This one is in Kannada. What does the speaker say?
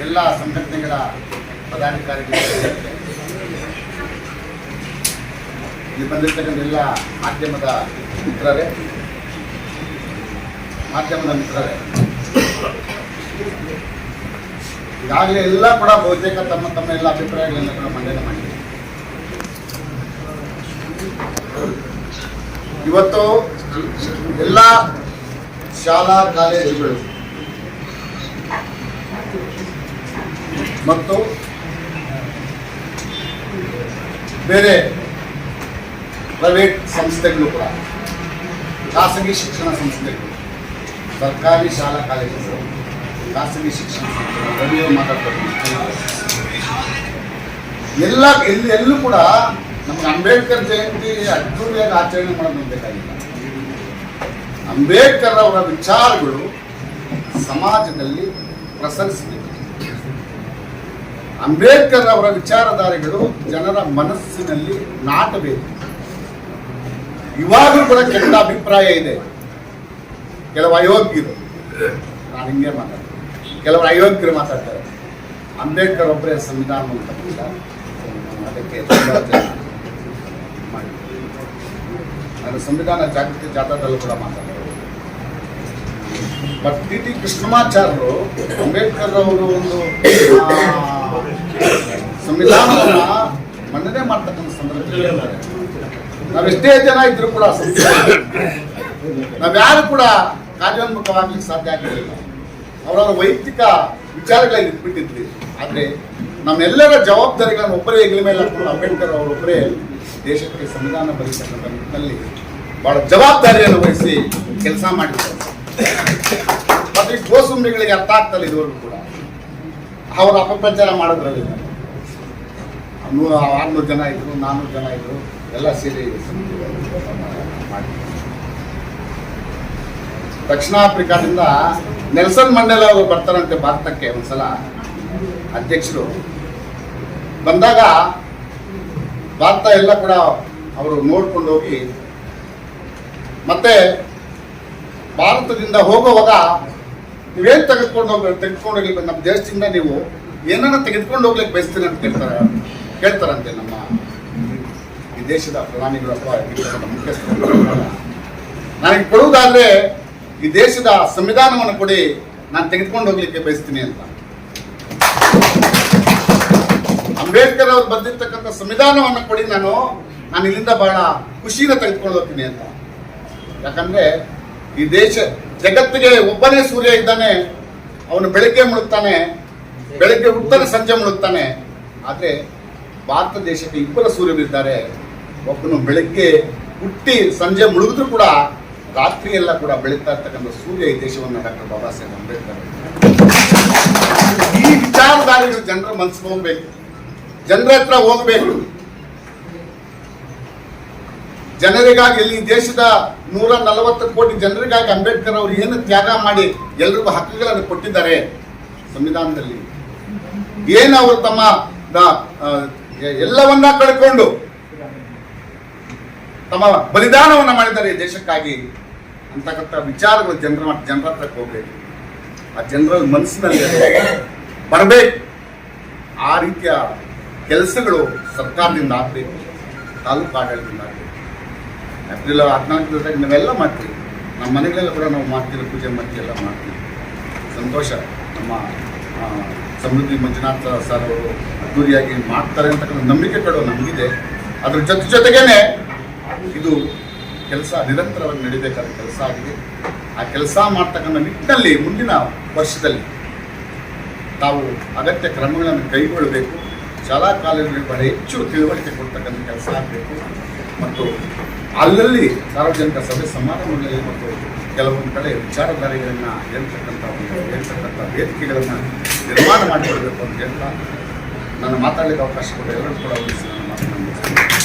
ಎಲ್ಲ ಸಂಘಟನೆಗಳ ಪದಾಧಿಕಾರಿಗಳು ಇಲ್ಲಿ ಬಂದಿರ್ತಕ್ಕಂಥ ಎಲ್ಲ ಮಾಧ್ಯಮದ ಮಿತ್ರರೇ ಮಾಧ್ಯಮದ ಮಿತ್ರರೇ, ಈಗಾಗಲೇ ಎಲ್ಲ ಕೂಡ ಬಹುತೇಕ ತಮ್ಮ ತಮ್ಮ ಎಲ್ಲ ಅಭಿಪ್ರಾಯಗಳನ್ನು ಕೂಡ ಮಂಡನೆ ಮಾಡಿದೆ ಇವತ್ತು ಎಲ್ಲ ಶಾಲಾ ಕಾಲೇಜುಗಳು ಮತ್ತು ಬೇರೆ ಪ್ರೈವೇಟ್ ಸಂಸ್ಥೆಗಳು ಕೂಡ, ಖಾಸಗಿ ಶಿಕ್ಷಣ ಸಂಸ್ಥೆಗಳು, ಸರ್ಕಾರಿ ಶಾಲಾ ಕಾಲೇಜುಗಳು, ಖಾಸಗಿ ಶಿಕ್ಷಣ ಸಂಸ್ಥೆಗಳು ರವಿಯೋ ಮಾತಾಡ್ತಾರೆ. ಎಲ್ಲ, ಎಲ್ಲಿ, ಎಲ್ಲೂ ಕೂಡ ನಮ್ಗೆ ಅಂಬೇಡ್ಕರ್ ಜಯಂತಿ ಅದ್ದೂರಿಯಾಗಿ ಆಚರಣೆ ಮಾಡೋದು ಬೇಕಾಗಿಲ್ಲ. ಅಂಬೇಡ್ಕರ್ ಅವರ ವಿಚಾರಗಳು ಸಮಾಜದಲ್ಲಿ ಪ್ರಸರಿಸಬೇಕು ಅಂಬೇಡ್ಕರ್ ಅವರ ವಿಚಾರಧಾರೆಗಳು ಜನರ ಮನಸ್ಸಿನಲ್ಲಿ ನಾಟಬೇಕು. ಇವಾಗಲೂ ಕೂಡ ಕೆಟ್ಟ ಅಭಿಪ್ರಾಯ ಇದೆ. ಕೆಲವು ಅಯೋಗ್ಯರು, ನಾನು ಹಿಂಗೆ ಮಾತಾಡ್ತೀನಿ. ಕೆಲವರು ಅಯೋಗ್ಯರು ಮಾತಾಡ್ತಾರೆ. ಅಂಬೇಡ್ಕರ್ ಒಬ್ಬರೇ ಸಂವಿಧಾನ ತಪ್ಪಿಲ್ಲ ಅದಕ್ಕೆ ನಾನು ಸಂವಿಧಾನ ಜಾಗೃತಿ ಜಾಥಾದಲ್ಲೂ ಕೂಡ ಮಾತಾಡ್ತಾರೆ. ಬಟ್ ಟಿ ಟಿ ಕೃಷ್ಣಮಾಚಾರ್ಯರು ಅಂಬೇಡ್ಕರ್ ಅವರು ಒಂದು ಸಂವಿಧಾನವನ್ನ ಮನ್ನಣೆ ಮಾಡ್ತಕ್ಕಂಥ ಸಂದರ್ಭದಲ್ಲಿ. ನಾವೆಷ್ಟೇ ಜನ ಇದ್ರು ಕೂಡ ನಾವ್ಯಾರು ಕೂಡ ಕಾರ್ಯೋನ್ಮುಖವಾಗಿ ಸಾಧ್ಯ ಆಗಿರಲಿಲ್ಲ ಅವರವರ ವೈಯಕ್ತಿಕ ವಿಚಾರಗಳಲ್ಲಿ ಇಟ್ಬಿಟ್ಟಿದ್ವಿ. ಆದರೆ ನಮ್ಮೆಲ್ಲರ ಜವಾಬ್ದಾರಿಗಳನ್ನು ಒಬ್ಬರೇ ಹೆಗಲ ಮೇಲೆ ಹಾಕೊಂಡು ಅಂಬೇಡ್ಕರ್ ಅವರೊಬ್ಬರೇ ದೇಶಕ್ಕೆ ಸಂವಿಧಾನ ಬರೀತಕ್ಕಂಥ ನಿಟ್ಟಿನಲ್ಲಿ ಬಹಳ ಜವಾಬ್ದಾರಿಯನ್ನು ವಹಿಸಿ ಕೆಲಸ ಮಾಡಿದ್ದಾರೆ. ಮತ್ತು ಈ ಗೋಸುಂಬಿಗಳಿಗೆ ಅರ್ಥ ಆಗ್ತಲ್ಲ ಇದುವರೆಗೂ ಕೂಡ. ಅವರು ಅಪಪ್ರಚಾರ ಮಾಡೋದ್ರಲ್ಲಿ. ನೂರ ಆರ್ನೂರು ಜನ ಇದ್ರು ನಾನ್ನೂರು ಜನ ಇದ್ರು, ಎಲ್ಲ ಸೇರಿ ಮಾಡಿ. ದಕ್ಷಿಣ ಆಫ್ರಿಕಾದಿಂದ ನೆಲ್ಸನ್ ಮಂಡೇಲ ಅವರು ಬರ್ತಾರಂತೆ ಭಾರತಕ್ಕೆ ಒಂದ್ಸಲ. ಅಧ್ಯಕ್ಷರು. ಬಂದಾಗ ಭಾರತ ಎಲ್ಲ ಕೂಡ ಅವರು ನೋಡ್ಕೊಂಡು ಹೋಗಿ, ಮತ್ತೆ ಭಾರತದಿಂದ ಹೋಗುವಾಗ ನೀವೇನ್ ತೆಗೆದುಕೊಂಡು ಹೋಗ್ಲಿ ತೆಗೆದುಕೊಂಡು ಹೋಗಿ ನಮ್ಮ ದೇಶದಿಂದ ನೀವು ಏನನ್ನ ತೆಗೆದುಕೊಂಡು ಹೋಗ್ಲಿಕ್ಕೆ ಬಯಸ್ತೀನಿ ಅಂತ ಕೇಳ್ತಾರೆ, ಕೇಳ್ತಾರಂತೆ ನಮ್ಮ ಈ ದೇಶದ ಪ್ರಧಾನಿಗಳು ಅಥವಾ ಮುಖ್ಯಸ್ಥರು. ನನಗೆ ಕೊಡುವುದಾದ್ರೆ ಈ ದೇಶದ ಸಂವಿಧಾನವನ್ನು ಕೊಡಿ, ನಾನು ತೆಗೆದುಕೊಂಡು ಹೋಗ್ಲಿಕ್ಕೆ ಬಯಸ್ತೀನಿ ಅಂತ. ಅಂಬೇಡ್ಕರ್ ಅವರು ಬಂದಿರ್ತಕ್ಕಂಥ ಸಂವಿಧಾನವನ್ನು ಕೊಡಿ ನಾನು ನಾನು ಇಲ್ಲಿಂದ ಬಹಳ ಖುಷಿಯಿಂದ ತೆಗೆದುಕೊಂಡು ಹೋಗ್ತೀನಿ ಅಂತ. ಯಾಕಂದ್ರೆ ಈ ದೇಶ ಜಗತ್ತಿಗೆ ಒಬ್ಬನೇ ಸೂರ್ಯ ಇದ್ದಾನೆ, ಅವನು ಬೆಳಗ್ಗೆ ಮುಳುಗ್ತಾನೆ, ಬೆಳಗ್ಗೆ ಉತ್ತರ ಸಂಜೆ ಮುಳುಗ್ತಾನೆ. ಆದರೆ ಭಾರತ ದೇಶಕ್ಕೆ ಇಬ್ಬರ ಸೂರ್ಯರಿದ್ದಾರೆ. ಒಬ್ಬನು ಬೆಳಗ್ಗೆ ಹುಟ್ಟಿ ಸಂಜೆ ಮುಳುಗಿದ್ರು ಕೂಡ ರಾತ್ರಿ ಎಲ್ಲ ಕೂಡ ಬೆಳೀತಾ ಇರ್ತಕ್ಕಂಥ ಸೂರ್ಯ ಈ ದೇಶವನ್ನು ಡಾಕ್ಟರ್ ಬಾಬಾ ಸಾಹೇಬ್ ಅಂಬೇಡ್ಕರ್. ಈ ವಿಚಾರಧಾರಿಗಳು ಜನರ ಮನಸ್ಸು ಹೋಗ್ಬೇಕು ಜನರ ಹತ್ರ ಹೋಗ್ಬೇಕು. ಜನರಿಗಾಗಿ ಇಲ್ಲಿ ದೇಶದ ನೂರ ನಲವತ್ತು ಕೋಟಿ ಜನರಿಗಾಗಿ ಅಂಬೇಡ್ಕರ್ ಅವರು ಏನು ತ್ಯಾಗ ಮಾಡಿ ಎಲ್ರಿಗೂ ಹಕ್ಕುಗಳನ್ನು ಕೊಟ್ಟಿದ್ದಾರೆ, ಸಂವಿಧಾನದಲ್ಲಿ. ಏನು ಅವರು ತಮ್ಮ ಎಲ್ಲವನ್ನ ಕಳ್ಕೊಂಡು ತಮ್ಮ ಬಲಿದಾನವನ್ನ ಮಾಡಿದ್ದಾರೆ ದೇಶಕ್ಕಾಗಿ ಅಂತಕ್ಕಂಥ ವಿಚಾರಗಳು ಜನರ ಜನರ ಹತ್ರಕ್ಕೆ ಹೋಗ್ಬೇಕು. ಆ ಜನರ ಮನಸ್ಸಿನಲ್ಲಿ ಬರಬೇಕು. ಆ ರೀತಿಯ ಕೆಲಸಗಳು ಸರ್ಕಾರದಿಂದ ಆಗಬೇಕು, ತಾಲೂಕು ಆಡಳಿತದಿಂದ ಆಗಬೇಕು. ಏಪ್ರಿಲ್ ಹದಿನಾಲ್ಕರದಾಗ ನಾವೆಲ್ಲ ಮಾಡ್ತೀವಿ. ನಮ್ಮ ಮನೆಗಳೆಲ್ಲ ಕೂಡ ನಾವು ಮಾಡ್ತೀವಿ ಪೂಜೆ ಮಾಡ್ತೀವಿ ಎಲ್ಲ ಮಾಡ್ತೀವಿ. ಸಂತೋಷ. ನಮ್ಮ ಸಮೃದ್ಧಿ ಮಂಜುನಾಥ ಸರ್ ಅವರು ಅದ್ದೂರಿಯಾಗಿ ಮಾಡ್ತಾರೆ ಅಂತಕ್ಕಂಥ ನಂಬಿಕೆ ಕೊಡೋ ನಮಗಿದೆ. ಅದ್ರ ಜೊತೆ ಜೊತೆಗೇನೆ ಇದು ಕೆಲಸ ನಿರಂತರವಾಗಿ ನಡೀಬೇಕಾದ ಕೆಲಸ ಆಗಿದೆ. ಆ ಕೆಲಸ ಮಾಡ್ತಕ್ಕಂಥ ನಿಟ್ಟಿನಲ್ಲಿ ಮುಂದಿನ ವರ್ಷದಲ್ಲಿ ತಾವು ಅಗತ್ಯ ಕ್ರಮಗಳನ್ನು ಕೈಗೊಳ್ಳಬೇಕು. ಶಾಲಾ ಕಾಲೇಜುಗಳಿಗೆ ಬಹಳ ಹೆಚ್ಚು ತಿಳುವಳಿಕೆ ಕೊಡ್ತಕ್ಕಂಥ ಕೆಲಸ ಆಗಬೇಕು. ಮತ್ತು ಅಲ್ಲಲ್ಲಿ ಸಾರ್ವಜನಿಕ ಸಭೆ ಸಮಾರಂಭಗಳಲ್ಲಿ ಮತ್ತು ಕೆಲವೊಂದು ಕಡೆ ವಿಚಾರಧಾರೆಗಳನ್ನು ಹೇಳ್ತಕ್ಕಂಥ ಒಂದು ಹೇಳ್ತಕ್ಕಂಥ ವೇದಿಕೆಗಳನ್ನು ನಿರ್ಮಾಣ ಮಾಡಿಕೊಳ್ಬೇಕು ಅಂತ ಹೇಳ್ತಾ ನಾನು ಮಾತಾಡಲಿಕ್ಕೆ ಅವಕಾಶ ಕೊಟ್ಟು ಎಲ್ಲರೂ ಕೂಡ ಅವರಿಗೆ